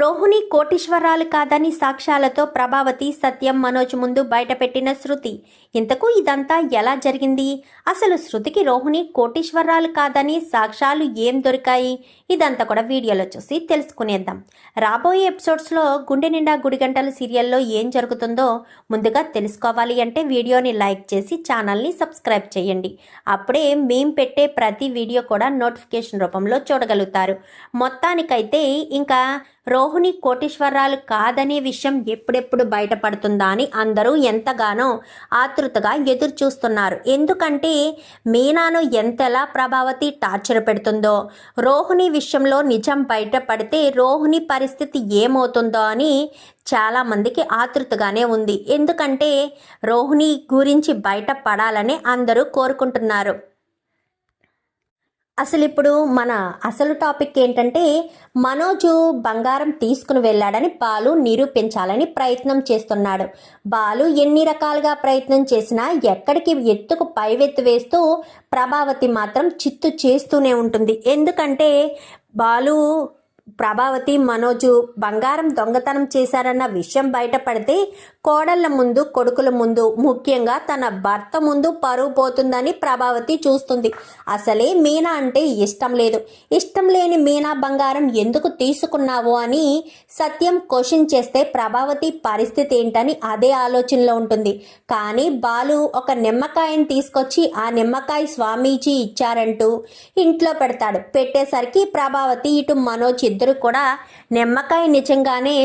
రోహిణి కోటీశ్వరాలు కాదని సాక్ష్యాలతో ప్రభావతి సత్యం మనోజ్ ముందు బయటపెట్టిన శృతి. ఇంతకు ఇదంతా ఎలా జరిగింది? అసలు శృతికి రోహిణి కోటీశ్వరాలు కాదని సాక్ష్యాలు ఏం దొరికాయి? ఇదంతా కూడా వీడియోలో చూసి తెలుసుకునేద్దాం. రాబోయే ఎపిసోడ్స్లో గుండె నిండా గుడిగంటలు సీరియల్లో ఏం జరుగుతుందో ముందుగా తెలుసుకోవాలి అంటే వీడియోని లైక్ చేసి ఛానల్ని సబ్స్క్రైబ్ చేయండి. అప్పుడే మేం పెట్టే ప్రతి వీడియో కూడా నోటిఫికేషన్ రూపంలో చూడగలుగుతారు. మొత్తానికైతే ఇంకా రోహిణి కోటీశ్వరాలు కాదనే విషయం ఎప్పుడెప్పుడు బయటపడుతుందా అని అందరూ ఎంతగానో ఆతృతగా ఎదురు చూస్తున్నారు. ఎందుకంటే మీనాను ఎంతలా ప్రభావతి టార్చర్ పెడుతుందో రోహిణి విషయంలో నిజం బయటపడితే రోహిణి పరిస్థితి ఏమవుతుందో అని చాలామందికి ఆతృతగానే ఉంది. ఎందుకంటే రోహిణి గురించి బయటపడాలని అందరూ కోరుకుంటున్నారు. అసలు ఇప్పుడు మన అసలు టాపిక్ ఏంటంటే మనోజు బంగారం తీసుకుని వెళ్ళాడని బాలు నిరూపించాలని ప్రయత్నం చేస్తున్నాడు. బాలు ఎన్ని రకాలుగా ప్రయత్నం చేసినా ఎక్కడికి ఎత్తుకు పైవెత్తు వేస్తూ ప్రభావతి మాత్రం చిత్తు చేస్తూనే ఉంటుంది. ఎందుకంటే బాలు ప్రభావతి మనోజు బంగారం దొంగతనం చేశారన్న విషయం బయటపడితే కోడళ్ళ ముందు కొడుకుల ముందు ముఖ్యంగా తన భర్త ముందు పరువు పోతుందని ప్రభావతి చూస్తుంది. అసలే మీనా అంటే ఇష్టం లేదు. ఇష్టం లేని మీనా బంగారం ఎందుకు తీసుకున్నావు అని సత్యం క్వశ్చన్ చేస్తే ప్రభావతి పరిస్థితి ఏంటని అదే ఆలోచనలో ఉంటుంది. కానీ బాలు ఒక నిమ్మకాయని తీసుకొచ్చి ఆ నిమ్మకాయ స్వామీజీ ఇచ్చారంటూ ఇంట్లో పెడతాడు. పెట్టేసరికి ప్రభావతి ఇటు మనోజ్ ఇద్దరు కూడా నిమ్మకాయ నిజంగానే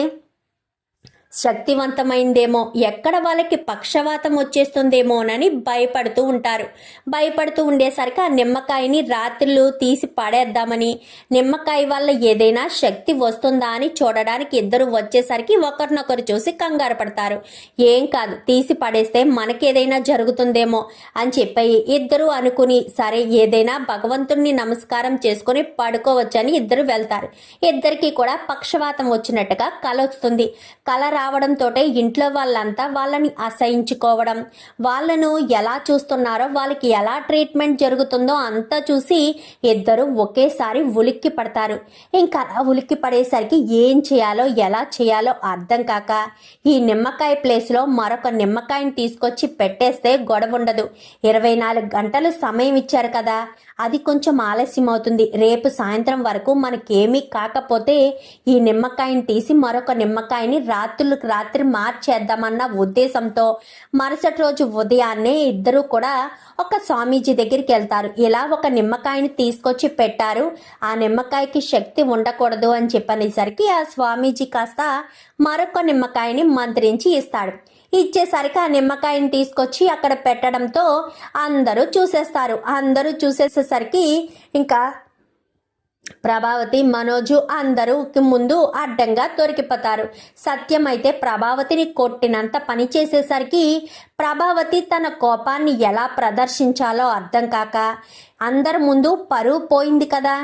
శక్తివంతమైందేమో ఎక్కడ వాళ్ళకి పక్షవాతం వచ్చేస్తుందేమోనని భయపడుతూ ఉంటారు. భయపడుతూ ఉండేసరికి ఆ నిమ్మకాయని రాత్రులు తీసి పడేద్దామని నిమ్మకాయ వల్ల ఏదైనా శక్తి వస్తుందా అని చూడడానికి ఇద్దరు వచ్చేసరికి ఒకరినొకరు చూసి కంగారు పడతారు. ఏం కాదు తీసి పడేస్తే మనకేదైనా జరుగుతుందేమో అని చెప్పి ఇద్దరు అనుకుని సరే ఏదైనా భగవంతుణ్ణి నమస్కారం చేసుకుని పడుకోవచ్చని ఇద్దరు వెళ్తారు. ఇద్దరికి కూడా పక్షవాతం వచ్చినట్టుగా కల వస్తుంది కల రావడంతో ఇంట్లో వాళ్ళంతా వాళ్ళని అసహించుకోవడం. వాళ్ళను ఎలా చూస్తున్నారో వాళ్ళకి ఎలా ట్రీట్మెంట్ జరుగుతుందో అంతా చూసి ఇద్దరు ఒకేసారి ఉలిక్కి పడతారు. ఇంకా ఉలిక్కి పడేసరికి ఏం చేయాలో ఎలా చేయాలో అర్థం కాక ఈ నిమ్మకాయ ప్లేస్లో మరొక నిమ్మకాయని తీసుకొచ్చి పెట్టేస్తే గొడవ ఉండదు ఇరవై నాలుగు గంటలు సమయం ఇచ్చారు కదా. అది కొంచెం ఆలస్యం అవుతుంది. రేపు సాయంత్రం వరకు మనకేమీ కాకపోతే ఈ నిమ్మకాయని తీసి మరొక నిమ్మకాయని రాత్రులకు రాత్రి మార్చేద్దామన్న ఉద్దేశంతో మరుసటి రోజు ఉదయాన్నే ఇద్దరు కూడా ఒక స్వామీజీ దగ్గరికి వెళ్తారు. ఇలా ఒక నిమ్మకాయని తీసుకొచ్చి పెట్టారు. ఆ నిమ్మకాయకి శక్తి ఉండకూడదు అని చెప్పనేసరికి ఆ స్వామీజీ కాస్త మరొక నిమ్మకాయని మంత్రించి ఇస్తాడు. ఇచ్చేసరికి ఆ నిమ్మకాయని తీసుకొచ్చి అక్కడ పెట్టడంతో అందరూ చూసేస్తారు. అందరూ చూసేసేసరికి ఇంకా ప్రభావతి మనోజు అందరూ ముందు అడ్డంగా దొరికిపోతారు. సత్యం అయితే ప్రభావతిని కొట్టినంత పని చేసేసరికి ప్రభావతి తన కోపాన్ని ఎలా ప్రదర్శించాలో అర్థం కాక అందరి ముందు పరువు పోయింది కదా.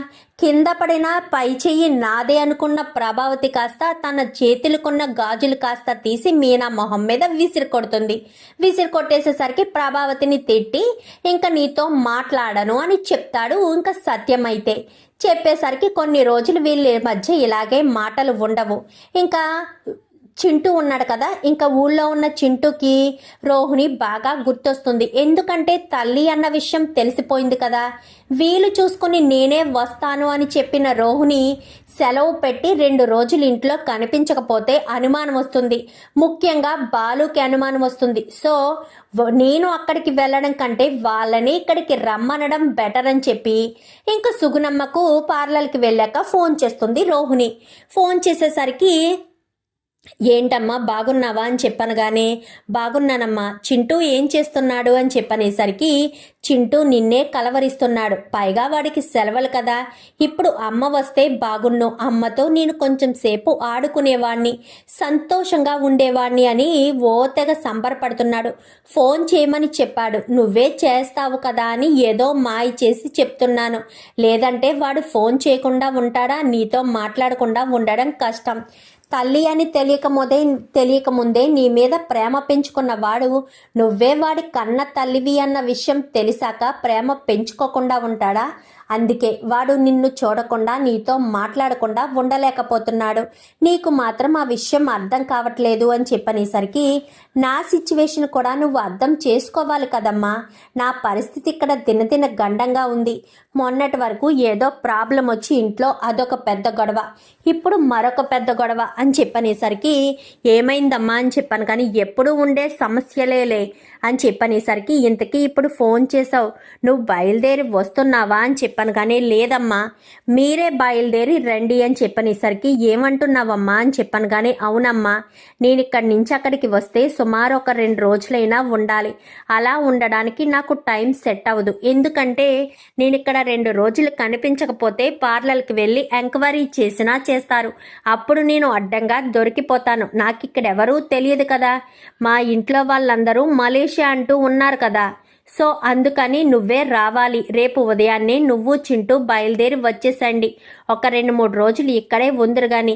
కింద పడిన పై చెయ్యి నాదే అనుకున్న ప్రభావతి కాస్త తన చేతులకున్న గాజులు కాస్త తీసి మీనా మొహం మీద విసిరి కొడుతుంది. విసిరి కొట్టేసేసరికి ప్రభావతిని తిట్టి ఇంకా నీతో మాట్లాడను అని చెప్తాడు ఇంకా సత్యం అయితే చెప్పేసరికి కొన్ని రోజులు వీళ్ళ మధ్య ఇలాగే మాటలు ఉండవు. ఇంకా చింటూ ఉన్నాడు కదా ఇంకా ఊళ్ళో ఉన్న చింటూకి రోహిణి బాగా గుర్తొస్తుంది. ఎందుకంటే తల్లి అన్న విషయం తెలిసిపోయింది కదా. వీలు చూసుకుని నేనే వస్తాను అని చెప్పిన రోహిణి సెలవు పెట్టి రెండు రోజులు ఇంట్లో కనిపించకపోతే అనుమానం వస్తుంది. ముఖ్యంగా బాలుకి అనుమానం వస్తుంది. సో నేను అక్కడికి వెళ్ళడం కంటే వాళ్ళని ఇక్కడికి రమ్మనడం బెటర్ అని చెప్పి ఇంకా సుగుణమ్మకు పార్లర్కి వెళ్ళాక ఫోన్ చేస్తుంది రోహిణి. ఫోన్ చేసేసరికి ఏంటమ్మా బాగున్నావా? అని చెప్పనగానే బాగున్నానమ్మా చింటూ ఏం చేస్తున్నాడు? అని చెప్పనేసరికి చింటూ నిన్నే కలవరిస్తున్నాడు. పైగా వాడికి సెలవులు కదా. ఇప్పుడు అమ్మ వస్తే బాగున్ను. అమ్మతో నేను కొంచెం సేపు ఆడుకునేవాణ్ణి. సంతోషంగా ఉండేవాణ్ణి అని ఓతెగ సంబరపడుతున్నాడు. ఫోన్ చేయమని చెప్పాడు. నువ్వే చేస్తావు కదా అని ఏదో మాయ చేసి చెప్తున్నాను. లేదంటే వాడు ఫోన్ చేయకుండా ఉంటాడా? నీతో మాట్లాడకుండా ఉండడం కష్టం. తల్లి అని తెలియకముదే తెలియకముందే నీ మీద ప్రేమ పెంచుకున్న వాడు నువ్వే వాడి కన్న తల్లివి అన్న విషయం తెలిసాక ప్రేమ పెంచుకోకుండా ఉంటాడా? అందుకే వాడు నిన్ను చూడకుండా నీతో మాట్లాడకుండా ఉండలేకపోతున్నాడు. నీకు మాత్రం ఆ విషయం అర్థం కావట్లేదు అని చెప్పనేసరికి నా సిచ్యువేషన్ కూడా నువ్వు అర్థం చేసుకోవాలి కదమ్మా. నా పరిస్థితి ఇక్కడ దినదిన గండంగా ఉంది. మొన్నటి వరకు ఏదో ప్రాబ్లం వచ్చి ఇంట్లో అదొక పెద్ద గొడవ. ఇప్పుడు మరొక పెద్ద గొడవ అని చెప్పనేసరికి ఏమైందమ్మా అని చెప్పాను కానీ ఎప్పుడు ఉండే సమస్యలేలే అని చెప్పనేసరికి ఇంతకీ ఇప్పుడు ఫోన్ చేసావు నువ్వు బయలుదేరి వస్తున్నావా అని చెప్పి చెప్పాను కానీ లేదమ్మా మీరే బయలుదేరి రండి అని చెప్పనేసరికి ఏమంటున్నావమ్మా అని చెప్పాను కానీ అవునమ్మా నేను ఇక్కడి నుంచి అక్కడికి వస్తే సుమారు ఒక రెండు రోజులైనా ఉండాలి. అలా ఉండడానికి నాకు టైం సెట్ అవ్వదు. ఎందుకంటే నేను ఇక్కడ రెండు రోజులు కనిపించకపోతే పార్లర్కి వెళ్ళి ఎంక్వైరీ చేసినా చేస్తారు. అప్పుడు నేను అడ్డంగా దొరికిపోతాను. నాకు ఇక్కడ ఎవరూ తెలియదు కదా. మా ఇంట్లో వాళ్ళందరూ మలేషియా అంటూ ఉన్నారు కదా. సో అందుకని నువ్వే రావాలి. రేపు ఉదయాన్నే నువ్వు చింటూ బయలుదేరి వచ్చేసండి. ఒక రెండు మూడు రోజులు ఇక్కడే ఉందరు గాని.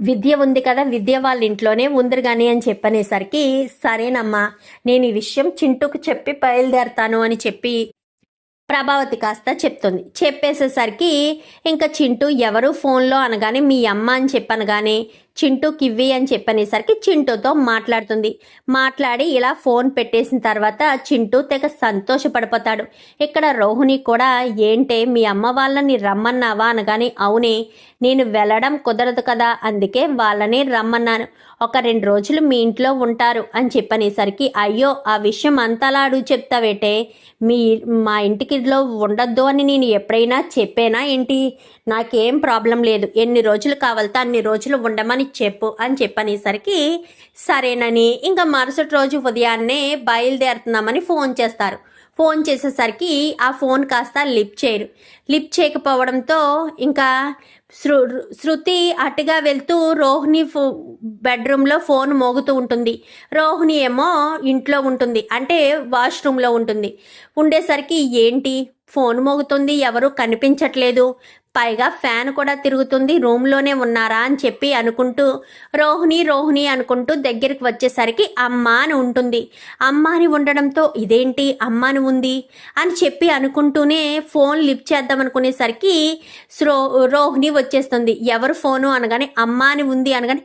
విద్య ఉంది కదా విద్య వాళ్ళ ఇంట్లోనే ఉందరు కానీ అని చెప్పనేసరికి సరేనమ్మా నేను ఈ విషయం చింటూకు చెప్పి బయలుదేరతాను అని చెప్పి ప్రభావతి కాస్త చెప్తుంది. చెప్పేసేసరికి ఇంకా చింటూ ఎవరు ఫోన్లో అనగానే మీ అమ్మ అని చెప్పనగానే చింటూకి ఇవ్వి అని చెప్పనేసరికి చింటూతో మాట్లాడుతుంది. మాట్లాడి ఇలా ఫోన్ పెట్టేసిన తర్వాత చింటూ తెగ సంతోషపడిపోతాడు. ఇక్కడ రోహిణి కూడా ఏంటే మీ అమ్మ వాళ్ళని రమ్మన్నావా? అనగానే అవునే నేను వెళ్ళడం కుదరదు కదా అందుకే వాళ్ళని రమ్మన్నాను. ఒక రెండు రోజులు మీ ఇంట్లో ఉంటారు అని చెప్పనేసరికి అయ్యో ఆ విషయం అంతలా అడుగు చెప్తావేటే? మీ మా ఇంటికిలో ఉండొద్దు అని నేను ఎప్పుడైనా చెప్పేనా ఏంటి? నాకేం ప్రాబ్లం లేదు. ఎన్ని రోజులు కావాలితే అన్ని రోజులు ఉండమని చెప్పు అని చెప్పనేసరికి సరేనని ఇంకా మరుసటి రోజు ఉదయాన్నే బయలుదేరుతున్నామని ఫోన్ చేస్తారు. ఫోన్ చేసేసరికి ఆ ఫోన్ కాస్త లిప్ చేయరు. లిప్ చేయకపోవడంతో ఇంకా శృ శృతి అటుగా వెళ్తూ రోహిణి ఫో బెడ్రూమ్లో ఫోన్ మోగుతూ ఉంటుంది. రోహిణి ఏమో ఇంట్లో ఉంటుంది. అంటే వాష్రూమ్లో ఉంటుంది. ఉండేసరికి ఏంటి? ఫోన్ మోగుతుంది. ఎవరు కనిపించట్లేదు. పైగా ఫ్యాన్ కూడా తిరుగుతుంది. రూమ్లోనే ఉన్నారా అని చెప్పి అనుకుంటూ రోహిణి రోహిణి అనుకుంటూ దగ్గరికి వచ్చేసరికి అమ్మ అని ఉంటుంది. అమ్మ అని ఉండడంతో ఇదేంటి? అమ్మ అని ఉంది అని చెప్పి అనుకుంటూనే ఫోన్ లిఫ్ట్ చేద్దాం అనుకునేసరికి రోహిణి వచ్చేస్తుంది. ఎవరు ఫోను అనగానే అమ్మ అని ఉంది అనగానే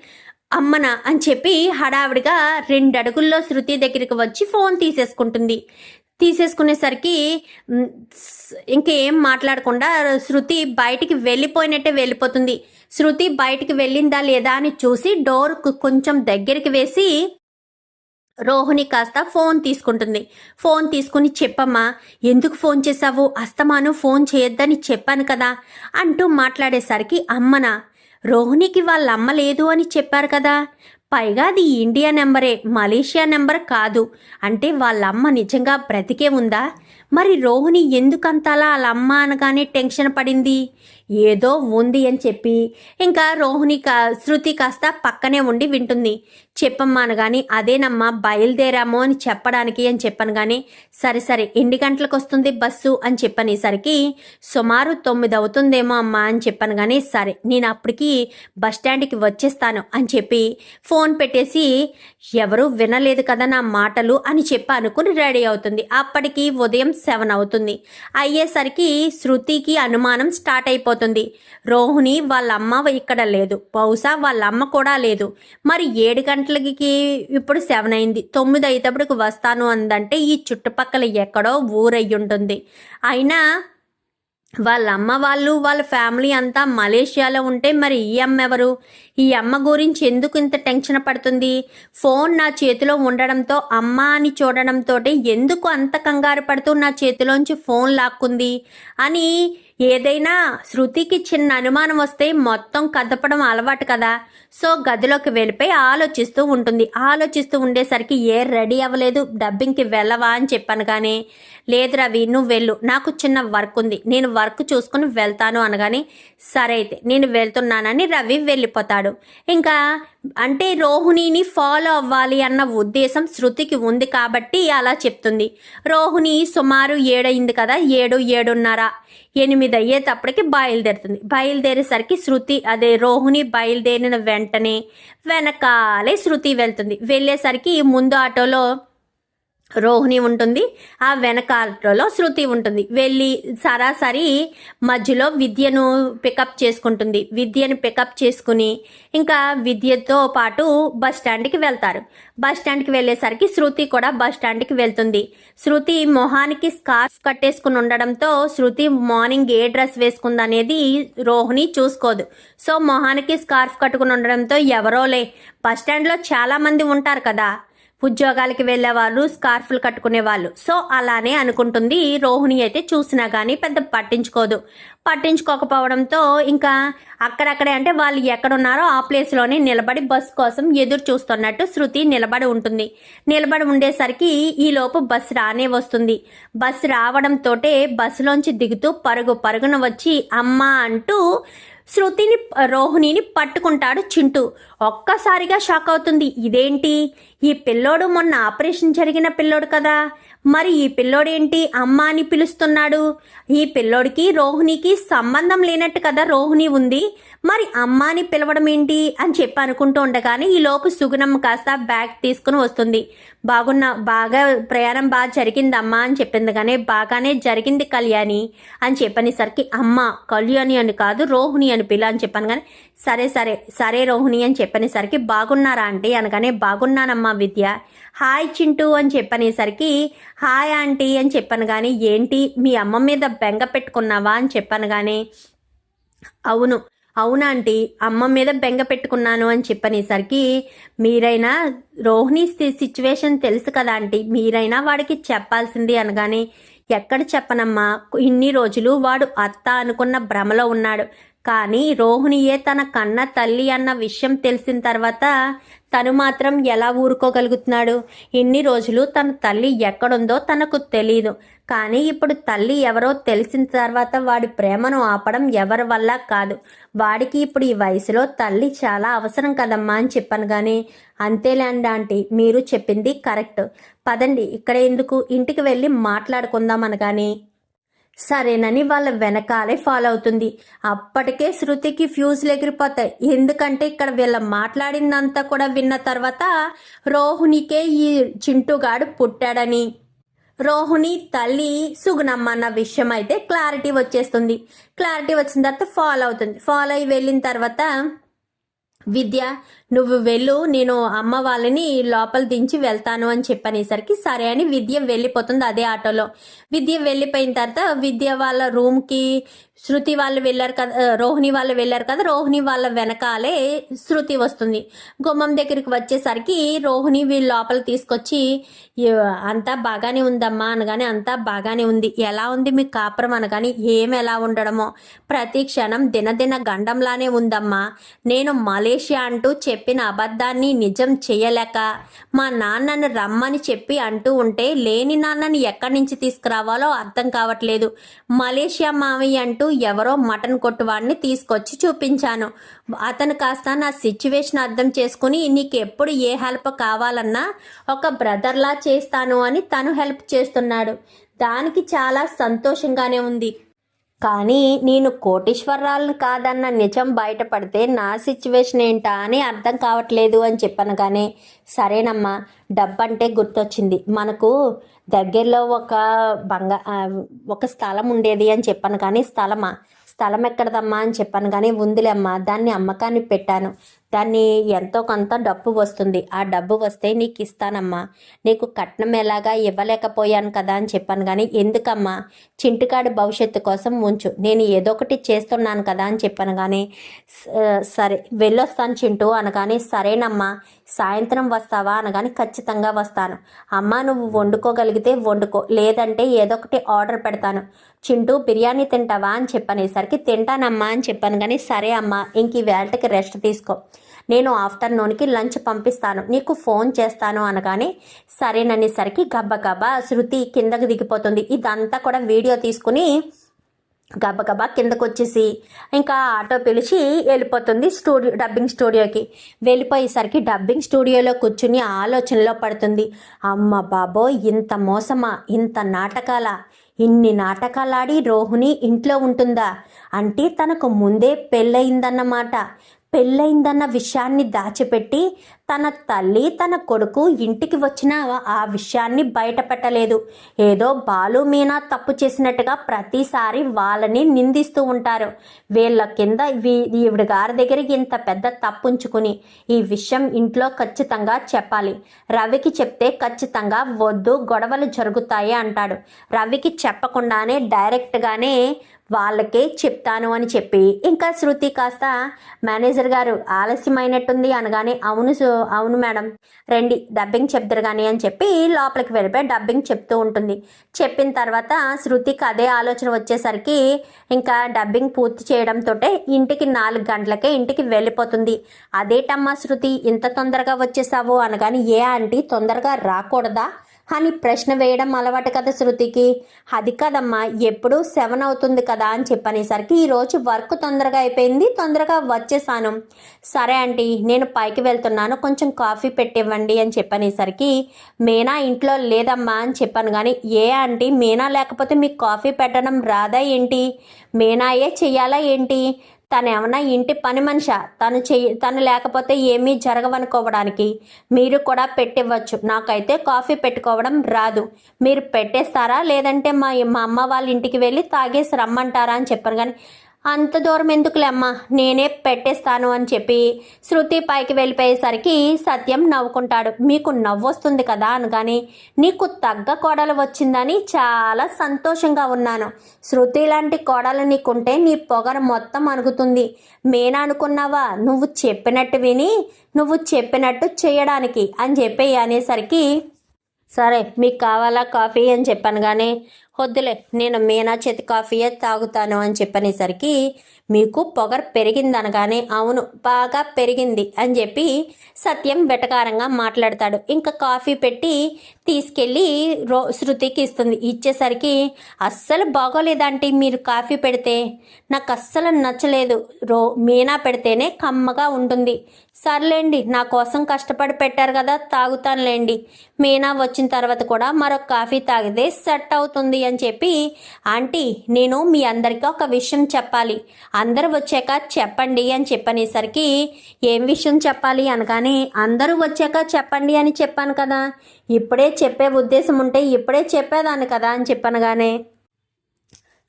అమ్మన అని చెప్పి హడావిడిగా రెండు అడుగుల్లో శృతి దగ్గరికి వచ్చి ఫోన్ తీసేసుకుంటుంది. తీసేసుకునేసరికి ఇంకేం మాట్లాడకుండా శృతి బయటికి వెళ్ళిపోయినట్టే వెళ్ళిపోతుంది. శృతి బయటికి వెళ్ళిందా లేదా అని చూసి డోర్ కొంచెం దగ్గరికి వేసి రోహిణి కాస్త ఫోన్ తీసుకుంటుంది. ఫోన్ తీసుకుని చెప్పమ్మా ఎందుకు ఫోన్ చేశావు? అస్తమాను ఫోన్ చేయొద్దని చెప్పాను కదా అంటూ మాట్లాడేసరికి అమ్మనా రోహిణికి వాళ్ళ అమ్మ లేదు అని చెప్పారు కదా. పైగా అది ఇండియా నెంబరే మలేషియా నెంబర్ కాదు. అంటే వాళ్ళ అమ్మ నిజంగా బ్రతికే ఉందా? మరి రోహిణి ఎందుకంతలా వాళ్ళ అమ్మ అనగానే టెన్షన్ పడింది? ఏదో ఉంది అని చెప్పి ఇంకా రోహిణి కా శృతి కాస్త పక్కనే ఉండి వింటుంది. చెప్పమ్మా అనగాని అదేనమ్మా బయలుదేరాము అని చెప్పడానికి అని చెప్పాను కానీ సరే సరే ఎన్ని గంటలకు వస్తుంది బస్సు? అని చెప్పనేసరికి సుమారు తొమ్మిది అవుతుందేమో అమ్మా అని చెప్పాను కానీ సరే నేను అప్పటికి బస్ స్టాండ్కి వచ్చేస్తాను అని చెప్పి ఫోన్ పెట్టేసి ఎవరు వినలేదు కదా నా మాటలు అని చెప్పి అనుకుని రెడీ అవుతుంది. అప్పటికి ఉదయం సెవెన్ అవుతుంది. అయ్యేసరికి శృతికి అనుమానం స్టార్ట్ అయిపోతుంది. రోహిణి వాళ్ళ అమ్మ ఇక్కడ లేదు. బహుశా వాళ్ళ అమ్మ కూడా లేదు. మరి ఏడు గంటలకి ఇప్పుడు సెవెన్ అయింది. తొమ్మిది అయ్యేటప్పటికి వస్తాను అందంటే ఈ చుట్టుపక్కల ఎక్కడో ఊరయ్యి ఉంటుంది అయినా వాళ్ళ అమ్మ వాళ్ళు వాళ్ళ ఫ్యామిలీ అంతా మలేషియాలో ఉంటే మరి ఈ అమ్మ ఎవరు? ఈ అమ్మ గురించి ఎందుకు ఇంత టెన్షన్ పడుతుంది? ఫోన్ నా చేతిలో ఉండడంతో అమ్మ అని చూడడంతో ఎందుకు అంత కంగారు పడుతూ నా చేతిలోంచి ఫోన్ లాక్కుంది? అని ఏదైనా శృతికి చిన్న అనుమానం వస్తే మొత్తం కదపడం అలవాటు కదా. సో గదిలోకి వెళ్ళిపోయి ఆలోచిస్తూ ఉంటుంది. ఆలోచిస్తూ ఉండేసరికి ఏ రెడీ అవ్వలేదు. డబ్బింగ్కి వెళ్ళవా అని చెప్పాను కానీ లేదు రవి నువ్వు వెళ్ళు. నాకు చిన్న వర్క్ ఉంది. నేను వర్క్ చూసుకుని వెళ్తాను అనగానే సరే అయితే నేను వెళ్తున్నానని రవి వెళ్ళిపోతాడు. ఇంకా అంటే రోహిణిని ఫాలో అవ్వాలి అన్న ఉద్దేశం శృతికి ఉంది కాబట్టి అలా చెప్తుంది. రోహిణి సుమారు ఏడైంది కదా ఏడు ఏడున్నర ఎనిమిది అయ్యేటప్పటికి బయలుదేరుతుంది. బయలుదేరేసరికి శృతి అదే రోహిణి బయలుదేరిన వెంటనే వెనకాలే శృతి వెళ్తుంది. వెళ్ళేసరికి ముందు ఆటోలో రోహిణి ఉంటుంది ఆ వెనకాలలో శృతి ఉంటుంది. వెళ్ళి సరాసరి మధ్యలో విద్యను పికప్ చేసుకుంటుంది. విద్యను పికప్ చేసుకుని ఇంకా విద్యతో పాటు బస్ స్టాండ్కి వెళ్తారు. బస్ స్టాండ్కి వెళ్ళేసరికి శృతి కూడా బస్ స్టాండ్కి వెళ్తుంది. శృతి మొహానికి స్కార్ఫ్ కట్టేసుకుని ఉండడంతో శృతి మార్నింగ్ ఏ డ్రెస్ వేసుకుంది అనేది రోహిణి చూసుకోదు. సో మొహానికి స్కార్ఫ్ కట్టుకుని ఉండడంతో ఎవరోలే బస్ స్టాండ్లో చాలామంది ఉంటారు కదా ఉద్యోగాలకి వెళ్ళేవాళ్ళు స్కార్ఫ్లు కట్టుకునే వాళ్ళు సో అలానే అనుకుంటుంది. రోహిణి అయితే చూసినా కానీ పెద్ద పట్టించుకోదు. పట్టించుకోకపోవడంతో ఇంకా అక్కడక్కడే అంటే వాళ్ళు ఎక్కడున్నారో ఆ ప్లేస్లోనే నిలబడి బస్ కోసం ఎదురు చూస్తున్నట్టు శృతి నిలబడి ఉంటుంది. నిలబడి ఉండేసరికి ఈలోపు బస్ రానే వస్తుంది. బస్ రావడంతోటే బస్సులోంచి దిగుతూ పరుగు పరుగున వచ్చి అమ్మ అంటూ శృతిని రోహిణిని పట్టుకుంటాడు చింటూ. ఒక్కసారిగా షాక్ అవుతుంది. ఇదేంటి? ఈ పిల్లోడు మొన్న ఆపరేషన్ జరిగిన పిల్లోడు కదా. మరి ఈ పిల్లోడేంటి అమ్మ అని పిలుస్తున్నాడు? ఈ పిల్లోడికి రోహిణికి సంబంధం లేనట్టు కదా రోహిణి ఉంది. మరి అమ్మాని పిలవడం ఏంటి అని చెప్పి అనుకుంటూ ఉండగానే ఈ లోపు సుగుణమ్మ కాస్త బ్యాగ్ తీసుకుని వస్తుంది. బాగున్న బాగా ప్రయాణం బాగా జరిగిందమ్మా అని చెప్పింది కానీ బాగానే జరిగింది కళ్యాణి అని చెప్పనేసరికి అమ్మ కళ్యాణి అని కాదు రోహిణి అని పిల్ల అని చెప్పాను కానీ సరే సరే సరే రోహిణి అని చెప్పనేసరికి బాగున్నారా ఆంటీ అనగానే బాగున్నానమ్మా విద్య. హాయ్ చింటూ అని చెప్పనేసరికి హాయ్ ఆంటీ అని చెప్పాను కానీ ఏంటి మీ అమ్మ మీద బెంగ పెట్టుకున్నావా అని చెప్పాను కానీ అవును అవునా ఆంటీ? అమ్మ మీద బెంగ పెట్టుకున్నాను అని చెప్పనేసరికి మీరైనా రోహిణి సిచ్యువేషన్ తెలుసు కదా ఆంటీ. మీరైనా వాడికి చెప్పాల్సింది అనగానే ఎక్కడ చెప్పనమ్మా? ఇన్ని రోజులు వాడు అత్త అనుకున్న భ్రమలో ఉన్నాడు. కానీ రోహిణియే తన కన్న తల్లి అన్న విషయం తెలిసిన తర్వాత తను మాత్రం ఎలా ఊరుకోగలుగుతున్నాడు? ఇన్ని రోజులు తన తల్లి ఎక్కడుందో తనకు తెలియదు కానీ ఇప్పుడు తల్లి ఎవరో తెలిసిన తర్వాత వాడి ప్రేమను ఆపడం ఎవరి వల్ల కాదు. వాడికి ఇప్పుడు ఈ వయసులో తల్లి చాలా అవసరం కదమ్మా అని చెప్పాను కానీ అంతేలేండి ఆంటీ మీరు చెప్పింది కరెక్ట్. పదండి ఇక్కడ ఎందుకు? ఇంటికి వెళ్ళి మాట్లాడుకుందాం అనగానే సరేనని వాళ్ళ వెనకాలే ఫాలో అవుతుంది. అప్పటికే శృతికి ఫ్యూజ్లు ఎగిరిపోతాయి. ఎందుకంటే ఇక్కడ వీళ్ళ మాట్లాడిందంతా కూడా విన్న తర్వాత రోహిణికే ఈ చింటుగాడు పుట్టాడని. రోహిణి తల్లి సుగుణమ్మ అన్న విషయం అయితే క్లారిటీ వచ్చేస్తుంది. క్లారిటీ వచ్చిన తర్వాత ఫాలో అవుతుంది. ఫాలో అయి వెళ్ళిన తర్వాత విద్య నువ్వు వెళ్ళు నేను అమ్మ వాళ్ళని లోపల దించి వెళ్తాను అని చెప్పనేసరికి సరే అని విద్య వెళ్ళిపోతుంది అదే ఆటోలో. విద్య వెళ్ళిపోయిన తర్వాత విద్య వాళ్ళ రూమ్కి శృతి వాళ్ళు వెళ్ళారు కదా రోహిణి వాళ్ళు వెళ్ళారు కదా రోహిణి వాళ్ళ వెనకాలే శృతి వస్తుంది. గుమ్మం దగ్గరికి వచ్చేసరికి రోహిణి వీళ్ళు లోపల తీసుకొచ్చి అంతా బాగానే ఉందమ్మా అనగానే అంతా బాగానే ఉంది. ఎలా ఉంది మీ కాపురం అనగానే ఏం ఎలా ఉండడమో. ప్రతి క్షణం దినదిన గండంలానే ఉందమ్మా. నేను మలేషియా అంటూ చెప్పిన అబద్ధాన్ని నిజం చేయలేక మా నాన్నను రమ్మని చెప్పి అంటూ ఉంటే లేని నాన్నని ఎక్కడి నుంచి తీసుకురావాలో అర్థం కావట్లేదు. మలేషియా మావి అంటూ ఎవరో మటన్ కొట్టువాడిని తీసుకొచ్చి చూపించాను. అతను కాస్త నా సిచ్యువేషన్ అర్థం చేసుకుని నీకు ఎప్పుడు ఏ హెల్ప్ కావాలన్నా ఒక బ్రదర్లా చేస్తాను అని తను హెల్ప్ చేస్తున్నాడు. దానికి చాలా సంతోషంగానే ఉంది. కానీ నేను కోటీశ్వరరాలను కాదన్న నిజం బయటపడితే నా సిచ్యువేషన్ ఏంటా అని అర్థం కావట్లేదు అని చెప్పాను కానీ సరేనమ్మా డబ్బంటే గుర్తొచ్చింది. మనకు దగ్గరలో ఒక బంగా ఒక స్థలం ఉండేది అని చెప్పాను కానీ స్థలమా? స్థలం ఎక్కడదమ్మా అని చెప్పాను కానీ ఉందిలేమ్మా దాన్ని అమ్మకాన్ని పెట్టాను. దాన్ని ఎంతో కొంత డబ్బు వస్తుంది. ఆ డబ్బు వస్తే నీకు ఇస్తానమ్మా. నీకు కట్నం ఎలాగా ఇవ్వలేకపోయాను కదా అని చెప్పాను కానీ ఎందుకమ్మా? చింటికాడి భవిష్యత్తు కోసం ఉంచు. నేను ఏదో ఒకటి చేస్తున్నాను కదా అని చెప్పాను కానీ సరే వెళ్ళొస్తాను చింటూ అనగానే సరేనమ్మా సాయంత్రం వస్తావా అనగానే ఖచ్చితంగా వస్తాను. అమ్మ నువ్వు వండుకోగలిగితే వండుకో. లేదంటే ఏదో ఒకటి ఆర్డర్ పెడతాను. చింటూ బిర్యానీ తింటావా అని చెప్పనేసరికి తింటానమ్మా అని చెప్పాను కానీ సరే అమ్మా ఇంక ఈ వేళకి రెస్ట్ తీసుకో. నేను ఆఫ్టర్నూన్కి లంచ్ పంపిస్తాను. నీకు ఫోన్ చేస్తాను అనగానే సరేననేసరికి గబ్బగబ్బా శృతి కిందకు దిగిపోతుంది. ఇదంతా కూడా వీడియో తీసుకుని గబగబా కిందకు వచ్చేసి ఇంకా ఆటో పిలిచి వెళ్ళిపోతుంది స్టూడియో డబ్బింగ్ స్టూడియోకి. వెళ్ళిపోయేసరికి డబ్బింగ్ స్టూడియోలో కూర్చుని ఆలోచనలో పడుతుంది. అమ్మ బాబోయ్ ఇంత మోసమా ఇంత నాటకాల? ఇన్ని నాటకాలాడి రోహిణి ఇంట్లో ఉంటుందా? అంటే తనకు ముందే పెళ్ళయిందన్నమాట. పెళ్ళయిందన్న విషయాన్ని దాచిపెట్టి తన తల్లి తన కొడుకు ఇంటికి వచ్చిన ఆ విషయాన్ని బయటపెట్టలేదు. ఏదో బాలు మీనా తప్పు చేసినట్టుగా ప్రతిసారి వాళ్ళని నిందిస్తూ ఉంటారు. వీళ్ళ కింద వీ- ఈవిడ గారి దగ్గర ఇంత పెద్ద తప్పు ఉంచుకుని ఈ విషయం ఇంట్లో ఖచ్చితంగా చెప్పాలి. రవికి చెప్తే ఖచ్చితంగా వద్దు గొడవలు జరుగుతాయి అంటాడు. రవికి చెప్పకుండానే డైరెక్ట్గానే వాళ్ళకే చెప్తాను అని చెప్పి ఇంకా శృతి కాస్త మేనేజర్ గారు ఆలస్యమైనట్టుంది అనగానే అవును అవును మేడం రండి డబ్బింగ్ చెప్తారు కానీ అని చెప్పి లోపలికి వెళ్ళిపోయి డబ్బింగ్ చెప్తూ ఉంటుంది. చెప్పిన తర్వాత శృతికి అదే ఆలోచన వచ్చేసరికి ఇంకా డబ్బింగ్ పూర్తి చేయడంతో ఇంటికి నాలుగు గంటలకే ఇంటికి వెళ్ళిపోతుంది. అదేటమ్మా శృతి ఇంత తొందరగా వచ్చేసావు అనగాని ఏ ఆంటీ తొందరగా రాకూడదా? అని ప్రశ్న వేయడం అలవాటు కదా శృతికి. అది కదమ్మా ఎప్పుడు సెవెన్ అవుతుంది కదా అని చెప్పనేసరికి ఈరోజు వర్క్ తొందరగా అయిపోయింది తొందరగా వచ్చేసాను. సరే ఆంటీ నేను పైకి వెళ్తున్నాను కొంచెం కాఫీ పెట్టివ్వండి అని చెప్పనేసరికి మీనా ఇంట్లో లేదమ్మా అని చెప్పాను కానీ ఏ ఆంటీ మీనా లేకపోతే మీకు కాఫీ పెట్టడం రాదా ఏంటి? మీనాయే చెయ్యాలా ఏంటి? తను ఏమన్నా ఇంటి పని మనిష? తను చెయ్యి తను లేకపోతే ఏమీ జరగవనుకోవడానికి మీరు కూడా పెట్టివ్వచ్చు. నాకైతే కాఫీ పెట్టుకోవడం రాదు. మీరు పెట్టేస్తారా? లేదంటే మా మా అమ్మ వాళ్ళ ఇంటికి వెళ్ళి తాగేసి రమ్మంటారా అని చెప్పాను కానీ అంత దూరం ఎందుకులే అమ్మా? నేనే పెట్టేస్తాను అని చెప్పి శృతి పైకి వెళ్ళిపోయేసరికి సత్యం నవ్వుకుంటాడు. మీకు నవ్వొస్తుంది కదా అనగాని నీకు తగ్గ కోడలు వచ్చిందని చాలా సంతోషంగా ఉన్నాను. శృతి లాంటి కోడలు నీకుంటే నీ పొగర మొత్తం అణుగుతుంది మేనా అనుకున్నావా? నువ్వు చెప్పినట్టు విని నువ్వు చెప్పినట్టు చేయడానికి అని చెప్పి అనేసరికి సరే మీకు కావాలా కాఫీ? అని చెప్పాను కానీ వద్దులే నేను మీనా చేతి కాఫీయే తాగుతాను అని చెప్పనేసరికి మీకు పొగర్ పెరిగిందనగానే అవును బాగా పెరిగింది అని చెప్పి సత్యం వెటకారంగా మాట్లాడతాడు. ఇంకా కాఫీ పెట్టి తీసుకెళ్ళి రో శృతికి ఇస్తుంది. ఇచ్చేసరికి అస్సలు బాగోలేదంటే మీరు కాఫీ పెడితే. నాకు అస్సలు నచ్చలేదు. రో మీనా పెడితేనే కమ్మగా ఉంటుంది. సర్లేండి నా కోసం కష్టపడి పెట్టారు కదా తాగుతానులేండి. మీనా వచ్చిన తర్వాత కూడా మరొక కాఫీ తాగితే సెట్ అవుతుంది అని చెప్పి ఆంటీ నేను మీ అందరికీ ఒక విషయం చెప్పాలి. అందరూ వచ్చాక చెప్పండి అని చెప్పనేసరికి ఏం విషయం చెప్పాలి? అనగానే అందరూ వచ్చాక చెప్పండి అని చెప్పాను కదా. ఇప్పుడే చెప్పే ఉద్దేశం ఉంటే ఇప్పుడే చెప్పేదాన్ని కదా అని చెప్పనగానే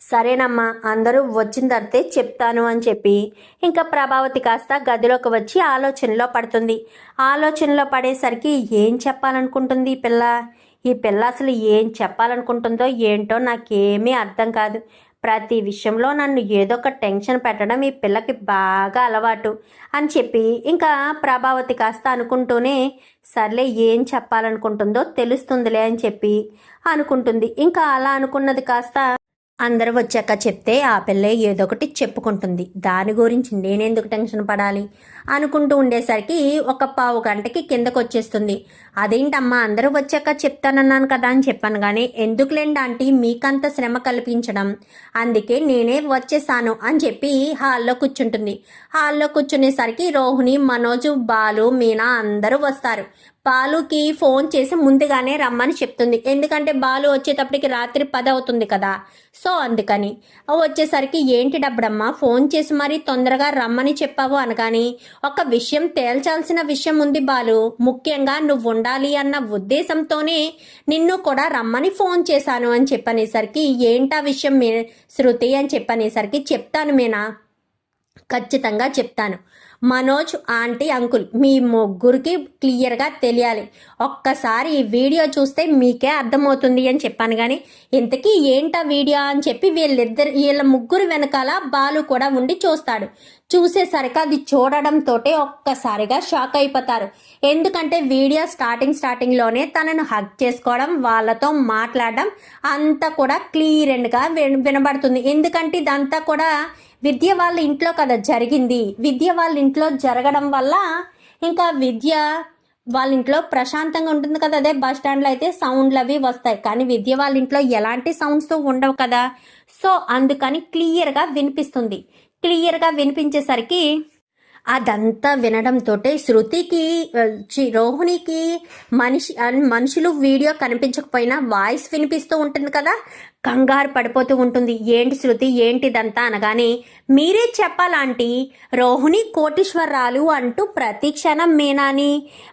సరేనమ్మా అందరూ వచ్చిన తర్వాతే చెప్తాను అని చెప్పి ఇంకా ప్రభావతి కాస్త గదిలోకి వచ్చి ఆలోచనలో పడుతుంది. ఆలోచనలో పడేసరికి ఏం చెప్పాలనుకుంటుంది ఈ పిల్ల? ఈ పిల్ల అసలు ఏం చెప్పాలనుకుంటుందో ఏంటో నాకేమీ అర్థం కాదు. ప్రతి విషయంలో నన్ను ఏదో ఒక టెన్షన్ పెట్టడం ఈ పిల్లకి బాగా అలవాటు అని చెప్పి ఇంకా ప్రభావతి కాస్త అనుకుంటూనే సర్లే ఏం చెప్పాలనుకుంటుందో తెలుస్తుందిలే అని చెప్పి అనుకుంటుంది. ఇంకా అలా అనుకున్నది కాస్త అందరూ వచ్చాక చెప్తే ఆ పిల్ల ఏదో ఒకటి చెప్పుకుంటుంది. దాని గురించి నేనెందుకు టెన్షన్ పడాలి? అనుకుంటూ ఉండేసరికి ఒక పావు గంటకి కిందకు వచ్చేస్తుంది అదేంటమ్మా అందరూ వచ్చాక చెప్తానన్నాను కదా అని చెప్పాను కానీ ఎందుకులేండి ఆంటీ మీకంత శ్రమ కల్పించడం? అందుకే నేనే వచ్చేసాను అని చెప్పి హాల్లో కూర్చుంటుంది. హాల్లో కూర్చునేసరికి రోహిణి మనోజు బాలు మీనా అందరూ వస్తారు. బాలుకి ఫోన్ చేసి ముందుగానే రమ్మని చెప్తుంది. ఎందుకంటే బాలు వచ్చేటప్పటికి రాత్రి పది అవుతుంది కదా. సో అందుకని. వచ్చేసరికి ఏంటి డబ్బడమ్మా? ఫోన్ చేసి మరీ తొందరగా రమ్మని చెప్పావు అనగాని ఒక విషయం తేల్చాల్సిన విషయం ఉంది బాలు. ముఖ్యంగా నువ్వు ఉండాలి అన్న ఉద్దేశంతోనే నిన్ను కూడా రమ్మని ఫోన్ చేశాను అని చెప్పనేసరికి ఏంటా విషయం మీ శృతి అని చెప్పనేసరికి చెప్తాను మీనా? ఖచ్చితంగా చెప్తాను. మనోజ్ ఆంటీ అంకుల్ మీ ముగ్గురికి క్లియర్గా తెలియాలి. ఒక్కసారి ఈ వీడియో చూస్తే మీకే అర్థమవుతుంది అని చెప్పాను కానీ ఇంతకీ ఏంటా వీడియో అని చెప్పి వీళ్ళిద్దరు వీళ్ళ ముగ్గురు వెనకాల బాలు కూడా ఉండి చూస్తాడు. చూసేసరికి అది చూడడంతో ఒక్కసారిగా షాక్ అయిపోతారు. ఎందుకంటే వీడియో స్టార్టింగ్ స్టార్టింగ్లోనే తనను హక్ చేసుకోవడం వాళ్ళతో మాట్లాడడం అంతా కూడా క్లియర్ అండ్గా విన వినబడుతుంది. ఎందుకంటే ఇదంతా కూడా విద్య వాళ్ళ ఇంట్లో కదా జరిగింది. విద్య వాళ్ళ ఇంట్లో జరగడం వల్ల ఇంకా విద్య వాళ్ళ ఇంట్లో ప్రశాంతంగా ఉంటుంది కదా. అదే బస్ స్టాండ్లో అయితే సౌండ్లు అవి వస్తాయి. కానీ విద్య వాళ్ళ ఇంట్లో ఎలాంటి సౌండ్స్ ఉండవు కదా. సో అందుకని క్లియర్గా వినిపిస్తుంది. క్లియర్గా వినిపించేసరికి అదంతా వినడంతో శృతికి రోహిణికి మనిషి మనుషులు వీడియో కనిపించకపోయినా వాయిస్ వినిపిస్తూ ఉంటుంది కదా? కంగారు పడిపోతూ ఉంటుంది. ఏంటి శృతి? ఏంటిదంతా అనగానే మీరే చెప్పాలాంటి రోహిణి కోటీశ్వరరాలు అంటూ ప్రతి క్షణం మీనాని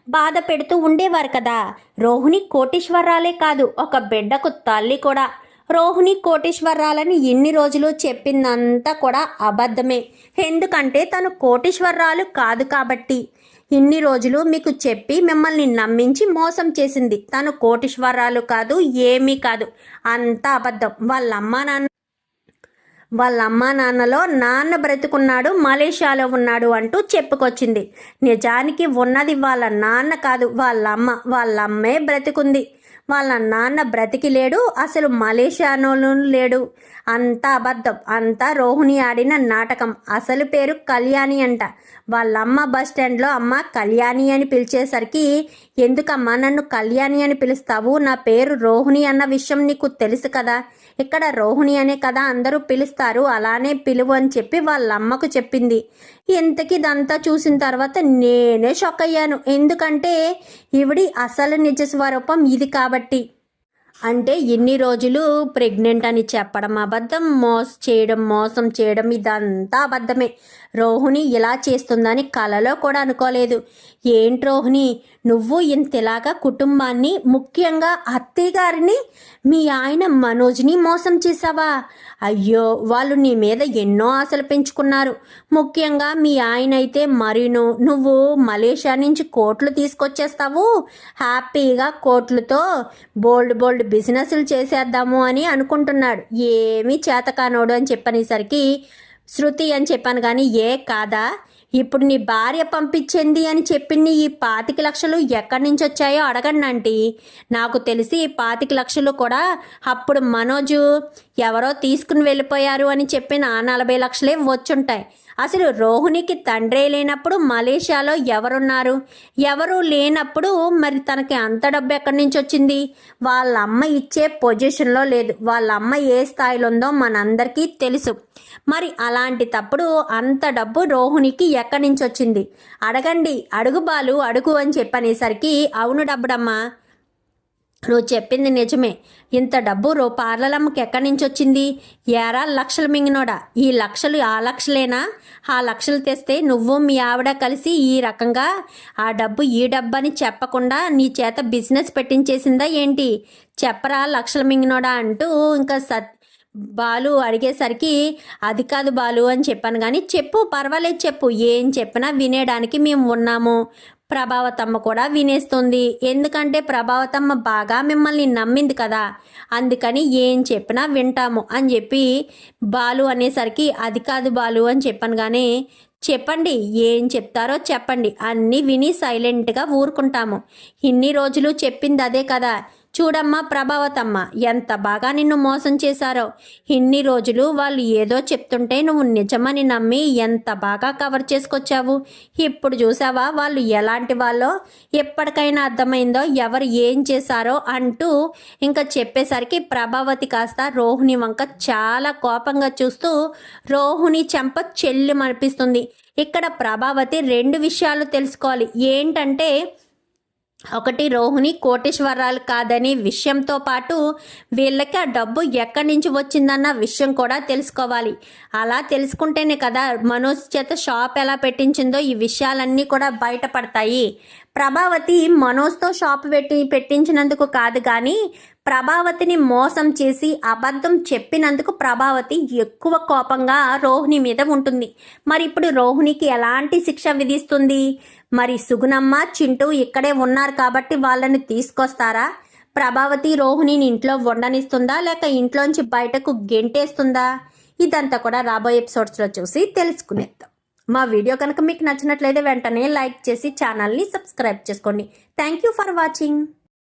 బాధ పెడుతూ ఉండేవారు కదా? రోహిణి కోటీశ్వరరాలే కాదు ఒక బిడ్డకు తల్లి కూడా రోహిణి కోటేశ్వరరాలని ఎన్ని రోజులు చెప్పిందంతా కూడా అబద్ధమే. ఎందుకంటే తను కోటేశ్వరరాలు కాదు కాబట్టి. ఇన్ని రోజులు మీకు చెప్పి మిమ్మల్ని నమ్మించి మోసం చేసింది. తను కోటేశ్వరరాలు కాదు ఏమీ కాదు. అంతా అబద్ధం. వాళ్ళ అమ్మ నాన్న వాళ్ళ అమ్మా నాన్నలో నాన్న బ్రతుకున్నాడు మలేషియాలో ఉన్నాడు అంటూ చెప్పుకొచ్చింది. నిజానికి ఉన్నది వాళ్ళ నాన్న కాదు వాళ్ళ అమ్మ వాళ్ళ అమ్మే బ్రతికుంది. వాళ్ళ నాన్న బ్రతికి లేడు అసలు మలేషియాలోనూ లేడు. అంతా అబద్ధం అంతా రోహిణి ఆడిన నాటకం. అసలు పేరు కళ్యాణి అంట. వాళ్ళమ్మ బస్ స్టాండ్లో అమ్మ కళ్యాణి అని పిలిచేసరికి ఎందుకమ్మా నన్ను కళ్యాణి అని పిలుస్తావు? నా పేరు రోహిణి అన్న విషయం నీకు తెలుసు కదా? ఇక్కడ రోహిణి అనే కదా అందరూ పిలుస్తారు. అలానే పిలువు అని చెప్పి వాళ్ళ అమ్మకు చెప్పింది. ఇంతకీ ఇదంతా చూసిన తర్వాత నేనే షాక్ అయ్యాను. ఎందుకంటే ఈవిడి అసలు నిజ స్వరూపం ఇది కాబట్టి. అంటే ఎన్ని రోజులు ప్రెగ్నెంట్ అని చెప్పడం అబద్ధం మోస చేయడం మోసం చేయడం ఇదంతా అబద్ధమే. రోహిణి ఇలా చేస్తుందని కలలో కూడా అనుకోలేదు. ఏంటి రోహిణి? నువ్వు ఇంతలాగా కుటుంబాన్ని ముఖ్యంగా అత్తయ్య గారిని మీ ఆయన మనోజ్ని మోసం చేసావా అయ్యో వాళ్ళు నీ మీద ఎన్నో ఆశలు పెంచుకున్నారు. ముఖ్యంగా మీ ఆయన అయితే మరీను నువ్వు మలేషియా నుంచి కోట్లు తీసుకొచ్చేస్తావు. హ్యాపీగా కోట్లతో బోల్డ్ బోల్డ్ బిజినెస్లు చేసేద్దాము అని అనుకుంటున్నాడు. ఏమీ చేతకానోడు అని చెప్పనేసరికి శృతి అని చెప్పాను కానీ ఏ కాదా? ఇప్పుడు నీ భార్య పంపించింది అని చెప్పింది ఈ పాతిక లక్షలు ఎక్కడి నుంచి వచ్చాయో అడగండి ఆంటీ. నాకు తెలిసి ఈ పాతిక లక్షలు కూడా అప్పుడు మనోజు ఎవరో తీసుకుని వెళ్ళిపోయారు అని చెప్పిన ఆ నలభై లక్షలే వచ్చుంటాయి. అసలు రోహిణికి తండ్రే లేనప్పుడు మలేషియాలో ఎవరున్నారు? ఎవరు లేనప్పుడు మరి తనకి అంత డబ్బు ఎక్కడి నుంచి వచ్చింది? వాళ్ళ అమ్మ ఇచ్చే పొజిషన్లో లేదు. వాళ్ళ అమ్మ ఏ స్థాయిలో ఉందో మనందరికీ తెలుసు. మరి అలాంటి తప్పుడు అంత డబ్బు రోహిణికి ఎక్కడి నుంచి వచ్చింది? అడగండి. అడుగు బాలు అడుగు అని చెప్పనేసరికి అవును డబ్బుడమ్మా. నువ్వు చెప్పింది నిజమే. ఇంత డబ్బు రో పార్లలమ్మకి ఎక్కడి నుంచి వచ్చింది ఏరా లక్షలు మింగినోడా? ఈ లక్షలు ఆ లక్షలేనా? ఆ లక్షలు తెస్తే నువ్వు మీ ఆవిడ కలిసి ఈ రకంగా ఆ డబ్బు ఈ డబ్బు అని చెప్పకుండా నీ చేత బిజినెస్ పెట్టించేసిందా ఏంటి? చెప్పరా లక్షలు మింగినోడా అంటూ ఇంకా సత్ బాలు అడిగేసరికి అది కాదు బాలు అని చెప్పాను కానీ చెప్పు పర్వాలేదు చెప్పు. ఏం చెప్పినా వినేయడానికి మేము ఉన్నాము. ప్రభావతమ్మ కూడా వినేస్తుంది. ఎందుకంటే ప్రభావతమ్మ బాగా మిమ్మల్ని నమ్మింది కదా. అందుకని ఏం చెప్పినా వింటాము అని చెప్పి బాలు అనేసరికి అది కాదు బాలు అని చెప్పాను కానీ చెప్పండి ఏం చెప్తారో చెప్పండి అన్నీ విని సైలెంట్గా ఊరుకుంటాము. ఇన్ని రోజులు చెప్పింది అదే కదా. చూడమ్మా ప్రభావతమ్మ ఎంత బాగా నిన్ను మోసం చేశారో. ఇన్ని రోజులు వాళ్ళు ఏదో చెప్తుంటే నువ్వు నిజమని నమ్మి ఎంత బాగా కవర్ చేసుకొచ్చావు. ఇప్పుడు చూసావా వాళ్ళు ఎలాంటి వాళ్ళో? ఎప్పటికైనా అర్థమైందో ఎవరు ఏం చేశారో అంటూ ఇంకా చెప్పేసరికి ప్రభావతి కాస్త రోహిణి వంక చాలా కోపంగా చూస్తూ రోహిణి చెంప చెల్లిమనిపిస్తుంది. ఇక్కడ ప్రభావతి రెండు విషయాలు తెలుసుకోవాలి. ఏంటంటే ఒకటి రోహిణి కోటేశ్వరాలు కాదని విషయంతో పాటు వీళ్ళకి ఆ డబ్బు ఎక్కడి నుంచి వచ్చిందన్న విషయం కూడా తెలుసుకోవాలి. అలా తెలుసుకుంటేనే కదా మనోజ్ చేత షాప్ ఎలా పెట్టించిందో ఈ విషయాలన్నీ కూడా బయటపడతాయి. ప్రభావతి మనోజ్తో షాప్ పెట్టి పెట్టించినందుకు కాదు కానీ ప్రభావతిని మోసం చేసి అబద్ధం చెప్పినందుకు ప్రభావతి ఎక్కువ కోపంగా రోహిణి మీద ఉంటుంది. మరి ఇప్పుడు రోహిణికి ఎలాంటి శిక్ష విధిస్తుంది? మరి సుగుణమ్మ చింటూ ఇక్కడే ఉన్నారు కాబట్టి వాళ్ళని తీసుకొస్తారా? ప్రభావతి రోహిణిని ఇంట్లో వండనిస్తుందా లేక ఇంట్లోంచి బయటకు గెంటేస్తుందా? ఇదంతా కూడా రాబోయే ఎపిసోడ్స్లో చూసి తెలుసుకునేద్దాం. మా వీడియో కనుక మీకు నచ్చినట్లయితే వెంటనే లైక్ చేసి ఛానల్ని సబ్స్క్రైబ్ చేసుకోండి. Thank you for watching.